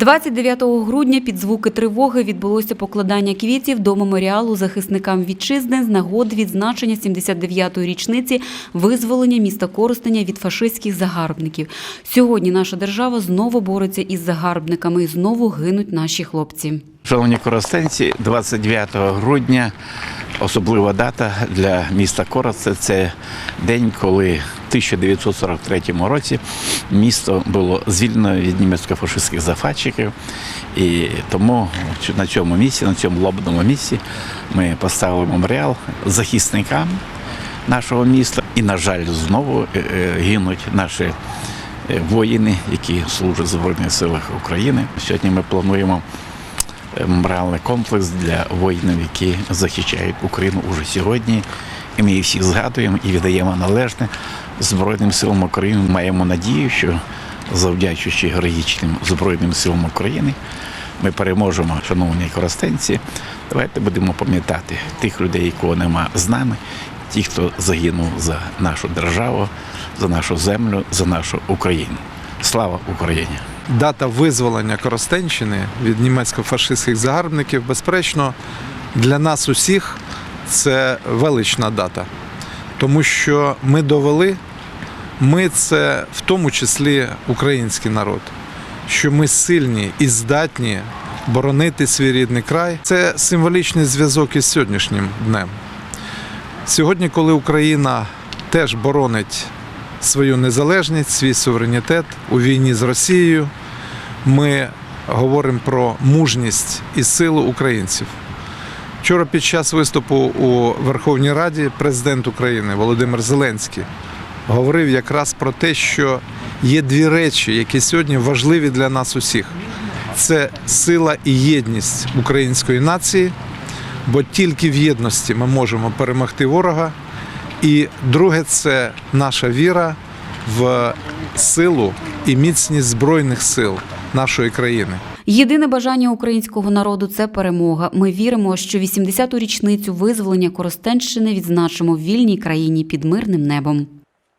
29 грудня під звуки тривоги відбулося покладання квітів до меморіалу захисникам вітчизни з нагоди відзначення 79-ї річниці визволення міста Коростеня від фашистських загарбників. Сьогодні наша держава знову бореться із загарбниками і знову гинуть наші хлопці. Шановні коростенці, 29 грудня особлива дата для міста Коростень. Це день, коли в 1943 році місто було звільнено від німецько-фашистських зафатчиків. І тому на цьому місці, на цьому лобному місці, ми поставили меморіал захисникам нашого міста. І, на жаль, знову е, е, гинуть наші е, воїни, які служать в Збройних силах України. Сьогодні ми плануємо меморіальний комплекс для воїнів, які захищають Україну уже сьогодні. І ми їх всіх згадуємо і віддаємо належне Збройним силам України. Маємо надію, що завдячуючи героїчним Збройним силам України, ми переможемо, шановні коростенці. Давайте будемо пам'ятати тих людей, якого нема з нами, ті, хто загинув за нашу державу, за нашу землю, за нашу Україну. Слава Україні! Дата визволення Коростенщини від німецько-фашистських загарбників, безперечно, для нас усіх це велична дата. Тому що ми довели, ми це в тому числі український народ, що ми сильні і здатні боронити свій рідний край. Це символічний зв'язок із сьогоднішнім днем. Сьогодні, коли Україна теж боронить свою незалежність, свій суверенітет у війні з Росією, ми говоримо про мужність і силу українців. Вчора під час виступу у Верховній Раді президент України Володимир Зеленський говорив якраз про те, що є дві речі, які сьогодні важливі для нас усіх: це сила і єдність української нації, бо тільки в єдності ми можемо перемогти ворога. І друге це наша віра в силу і міцність збройних сил нашої країни. Єдине бажання українського народу це перемога. Ми віримо, що 80-ту річницю визволення Коростенщини відзначимо в вільній країні під мирним небом.